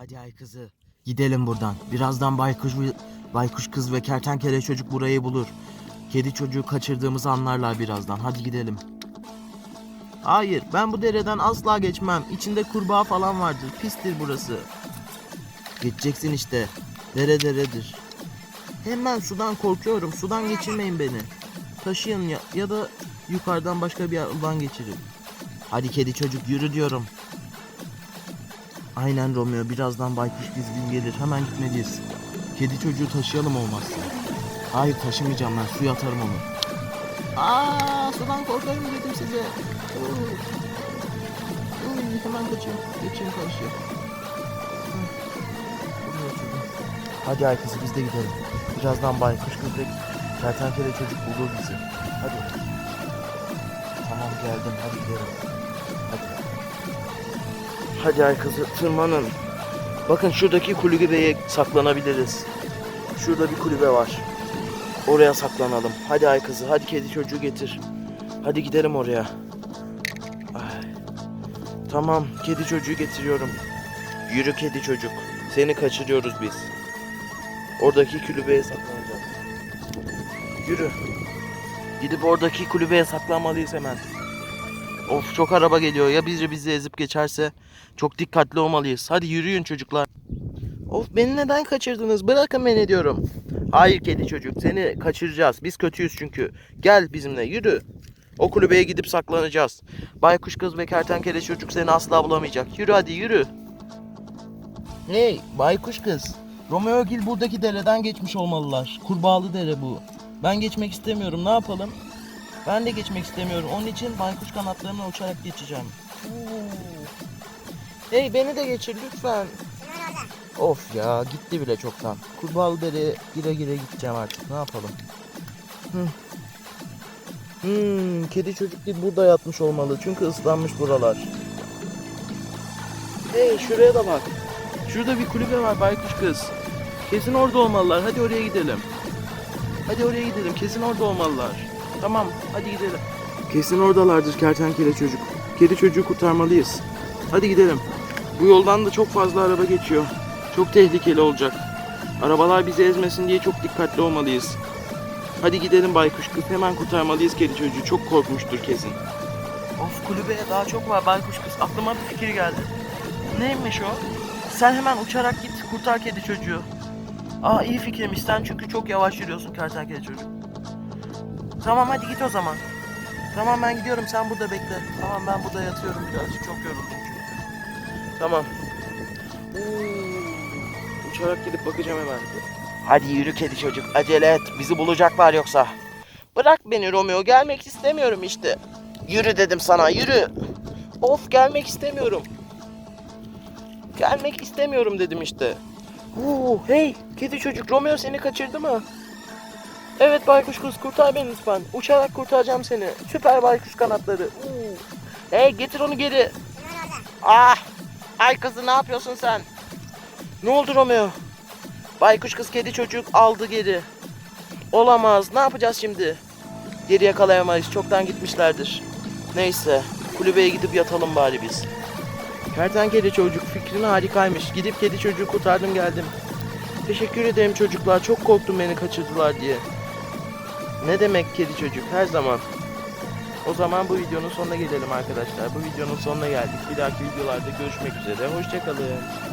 Hadi ay kızı. Gidelim buradan. Birazdan baykuş, baykuş kız ve kertenkele çocuk burayı bulur. Kedi çocuğu kaçırdığımızı anlarlar birazdan. Hadi gidelim. Hayır, ben bu dereden asla geçmem. İçinde kurbağa falan vardır. Pistir burası. Geçeceksin işte. Dere deredir. Hemen sudan korkuyorum. Sudan geçirmeyin beni. Taşıyın ya, ya da yukarıdan başka bir yoldan geçirin. Hadi kedi çocuk yürü diyorum. Aynen Romeo. Birazdan baykuş dizgin gelir. Hemen gitmeliyiz. Kedi çocuğu taşıyalım olmazsa. Hayır taşımayacağım ben. Suya atarım onu. Aa, sudan korkarım dedim size. Uy. Uy, hemen kaçayım. Geçeyim karşıya. Hadi ay kızı biz de gidelim. Birazdan baykuş kız ve kertenkele çocuk bulur bizi. Hadi. Tamam geldim. Hadi gidelim. Hadi. Ay kızı tırmanın. Bakın şuradaki kulübeye saklanabiliriz. Şurada bir kulübe var. Oraya saklanalım. Hadi ay kızı, hadi kedi çocuğu getir. Hadi gidelim oraya. Ay. Tamam, kedi çocuğu getiriyorum. Yürü kedi çocuk. Seni kaçırıyoruz biz. Oradaki kulübeye saklanacağız. Yürü. Gidip oradaki kulübeye saklanmalıyız hemen. Of çok araba geliyor. Ya biri bizi ezip geçerse çok dikkatli olmalıyız. Hadi yürüyün çocuklar. Of beni neden kaçırdınız? Bırakın beni diyorum. Hayır kedi çocuk seni kaçıracağız. Biz kötüyüz çünkü. Gel bizimle yürü. O kulübeye gidip saklanacağız. Baykuş kız ve kertenkele çocuk seni asla bulamayacak. Yürü hadi yürü. Hey baykuş kız. Romeo Gil buradaki dereden geçmiş olmalılar. Kurbağalı dere bu. Ben geçmek istemiyorum. Ne yapalım? Ben de geçmek istemiyorum. Onun için baykuş kanatlarına uçarak geçeceğim. Hey beni de geçir lütfen. Of ya gitti bile çoktan. Kurbağalı dere gire gire gideceğim artık. Ne yapalım? Hı. Hmm, kedi çocuk değil burada yatmış olmalı. Çünkü ıslanmış buralar. Hey şuraya da bak. Şurada bir kulübe var baykuş kız. Kesin orada olmalılar. Hadi oraya gidelim. Hadi oraya gidelim. Kesin orada olmalılar. Tamam hadi gidelim. Kesin oradalardır kertenkele çocuk. Kedi çocuğu kurtarmalıyız. Hadi gidelim. Bu yoldan da çok fazla araba geçiyor. Çok tehlikeli olacak. Arabalar bizi ezmesin diye çok dikkatli olmalıyız. Hadi gidelim baykuş kız. Hemen kurtarmalıyız kedi çocuğu. Çok korkmuştur kesin. Of kulübeye daha çok var baykuş kız. Aklıma bir fikir geldi. Neymiş o? Sen hemen uçarak git kurtar kedi çocuğu. Aa iyi fikirmiş sen çünkü çok yavaş yürüyorsun kertenkele çocuk. Tamam hadi git o zaman. Tamam ben gidiyorum sen burada bekle. Tamam ben burada yatıyorum birazcık çok yoruldum çünkü. Tamam. Hmm, Uçarak gidip bakacağım hemen. Hadi yürü kedi çocuk acele et bizi bulacaklar yoksa. Bırak beni Romeo gelmek istemiyorum işte. Yürü dedim sana yürü. Of gelmek istemiyorum. Gelmek istemiyorum dedim işte. Oo, hey kedi çocuk Romeo seni kaçırdı mı? Evet baykuş kız kurtar beni lütfen. Uçarak kurtaracağım seni. Süper baykuş kanatları. Oo. Hey getir onu geri. Ah! Ay kızı ne yapıyorsun sen? Ne oldu Romeo? Baykuş kız kedi çocuk aldı geri. Olamaz. Ne yapacağız şimdi? Geri yakalayamayız. Çoktan gitmişlerdir. Neyse. Kulübeye gidip yatalım bari biz. Kertenkele çocuk fikrin harikaymış. Gidip kedi çocuğu kurtardım geldim. Teşekkür ederim çocuklar. Çok korktum beni kaçırdılar diye. Ne demek kedi çocuk? Her zaman. O zaman bu videonun sonuna gelelim arkadaşlar. Bu videonun sonuna geldik. Bir dahaki videolarda görüşmek üzere. Hoşçakalın.